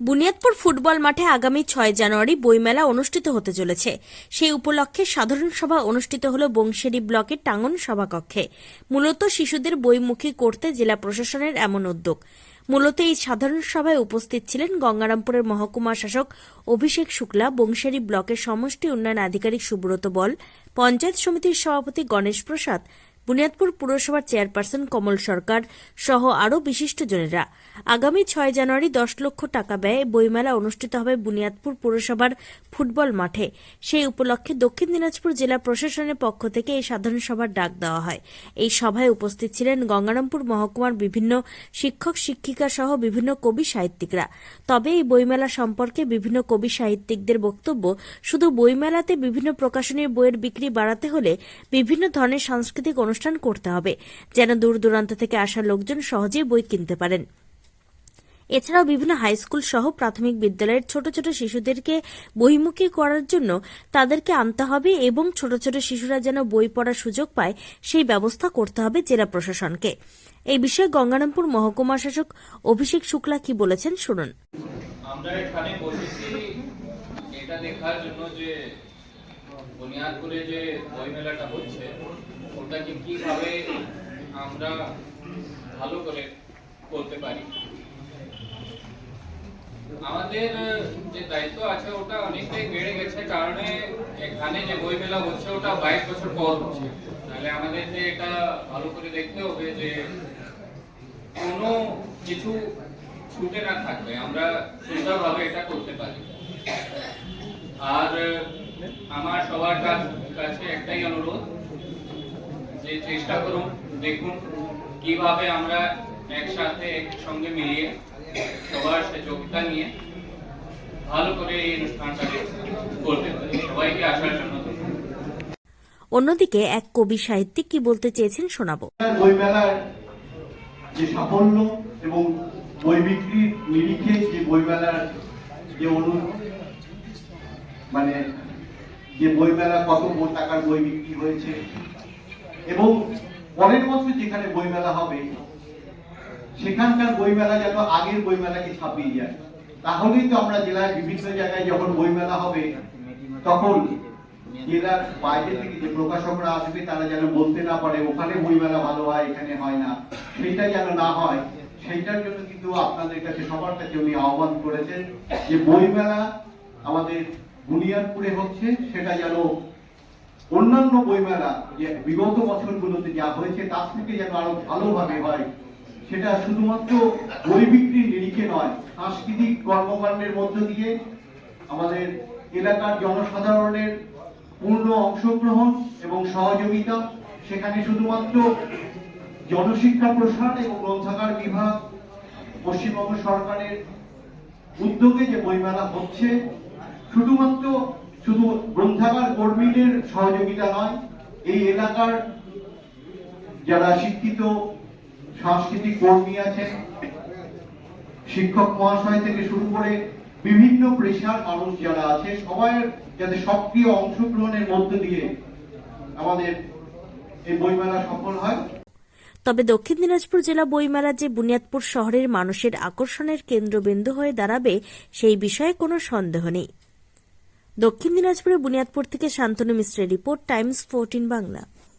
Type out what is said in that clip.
Buniadpur football মাঠে আগামী ছয় জানুয়ারি বইমেলা অনুষ্ঠিত হতে চলেছে। সেই উপলক্ষে সাধারণ সভা অনুষ্ঠিত হল বংশেরি ব্লকের টাঙ্গন সভাকক্ষে। মূলত শিশুদের বইমুখী করতে জেলা প্রশাসনের এমন উদ্যোগ। মূলত এই সাধারণ সভায় উপস্থিত ছিলেন গঙ্গারামপুরের মহকুমা শাসক অভিষেক শুক্লা বংশেরি ব্লকের সমষ্টি উন্নয়ন আধিকারিক সুব্রত বল, পঞ্চায়েত সমিতির সভাপতি গণেশ প্রসাদ বুনিয়াদপুর পুরসভার চেয়ারপারসন কমল সরকার সহ আরও বিশিষ্টজনেরা আগামী ছয় জানুয়ারি দশ লক্ষ টাকা ব্যয়ে বইমেলা অনুষ্ঠিত হবে বুনিয়াদপুর পুরসভার ফুটবল মাঠে। সেই উপলক্ষে দক্ষিণ দিনাজপুর জেলা প্রশাসনের পক্ষ থেকে এই সাধারণ সভার ডাক দেওয়া হয়। এই সভায় উপস্থিত ছিলেন গঙ্গারামপুর মহকুমার বিভিন্ন শিক্ষক, শিক্ষিকা সহ বিভিন্ন কবি সাহিত্যিকরা। তবে এই বইমেলা সম্পর্কে বিভিন্ন কবি সাহিত্যিকদের বক্তব্য, শুধু বইমেলাতে বিভিন্ন প্রকাশনীর বইয়ের বিক্রি বাড়াতে হলে বিভিন্ন ধরনের সাংস্কৃতিক অনুষ্ঠান করতে হবে, যেন দূর দূরান্ত থেকে আসা লোকজন সহজেই বই কিনতে পারেন। এছাড়াও বিভিন্ন হাইস্কুল সহ প্রাথমিক বিদ্যালয়ের ছোট ছোট শিশুদেরকে বহিমুখী করার জন্য তাদেরকে আনতে হবে এবং ছোট ছোট শিশুরা যেন বই পড়ার সুযোগ পায়, সেই ব্যবস্থা করতে হবে জেলা প্রশাসনকে। এই বিষয়ে গঙ্গারামপুর মহকুমা শাসক অভিষেক শুক্লা কি বলেছেন শুনুন। এটা দেখার জন্য যে, বুনিয়াদপুরে যে বই মেলাটা হচ্ছে ওটাকে কীভাবে আমরা ভালো করে করতে পারি? আমাদের যে দায়িত্ব আছে ওটা অনেকটাই বেড়ে গেছে কারণে এখানে যে বই মেলা হচ্ছে ওটা বাইশ বছর পর হচ্ছে। তাহলে আমাদের যে এটা ভালো করে দেখতে হবে যে কোনো কিছু ছুটে না থাকবে, আমরা সুন্দরভাবে এটা করতে পারি। আর আমার সবার কাছে একটাই অনুরোধ যে চেষ্টা করুন দেখুন কীভাবে আমরা একসাথে একসঙ্গে মিলিয়ে সবার সাথে সহযোগিতা নিয়ে ভালো করে এই অনুষ্ঠানটাকে করতে পারি। সবাইকে আসার জন্য অন্যদিকে এক কবি সাহিত্যিক কি বলতে চেয়েছেন শোনাবো। বইমেলার যে সাফল্য এবং বই বিক্রির নিরিখে যে বইমেলার যে অনু মানে যে বইমেলা কত বই টাকার বই বিক্রি হয়েছে এবং পরের বছর যেখানে বইমেলা হবে, সেখানকার বইমেলা যেন আগের বইমেলাকে ছাপিয়ে যায়। তাহলেই তো আমরা জেলার বিভিন্ন জায়গায় যখন বইমেলা হবে, তখন জেলার বাইরে থেকে যে প্রকাশকরা আসবে, তারা যেন বলতে না পারে, ওখানে বইমেলা ভালো হয়, এখানে হয় না। সেটা যেন না হয়, সেইটার জন্য কিন্তু আপনাদের কাছে, সবার কাছে উনি আহ্বান করেছেন যে বইমেলা আমাদের বুনিয়াদপুরে হচ্ছে, সেটা যেন অন্যান্য বইমেলা যে বিগত বছরগুলোতে যা হয়েছে, তার থেকে যেন আরও ভালোভাবে হয় সেটা শুধুমাত্র বই বিক্রির নিরিখে নয়, সাংস্কৃতিক কর্মকাণ্ডের মধ্য দিয়ে আমাদের এলাকার জনসাধারণের পূর্ণ অংশগ্রহণ এবং সহযোগিতা, সেখানে শুধুমাত্র জনশিক্ষা প্রসার এবং গ্রন্থাগার বিভাগ, পশ্চিমবঙ্গ সরকারের উদ্যোগে যে বইমেলা হচ্ছে, শুধুমাত্র শুধু গ্রন্থাগার কর্মীদের সহযোগিতা নয়, এই এলাকার যারা শিক্ষিত সাংস্কৃতিক কর্মী আছেন, শিক্ষক মহাশয় থেকে শুরু করে বিভিন্ন পেশার মানুষ যারা আছে, সবাই যাতে সক্রিয় অংশগ্রহণের মধ্য দিয়ে আমাদের এই বইমেলা সফল হয়। তবে দক্ষিণ দিনাজপুর জেলা বইমেলা যে বুনিয়াদপুর শহরের মানুষের আকর্ষণের কেন্দ্রবিন্দু হয়ে দাঁড়াবে, সেই বিষয়ে কোনো সন্দেহ নেই। দক্ষিণ দিনাজপুরের বুনিয়াদপুর থেকে শান্তনু মিশ্রের রিপোর্ট টাইমস ফোরটিন বাংলা।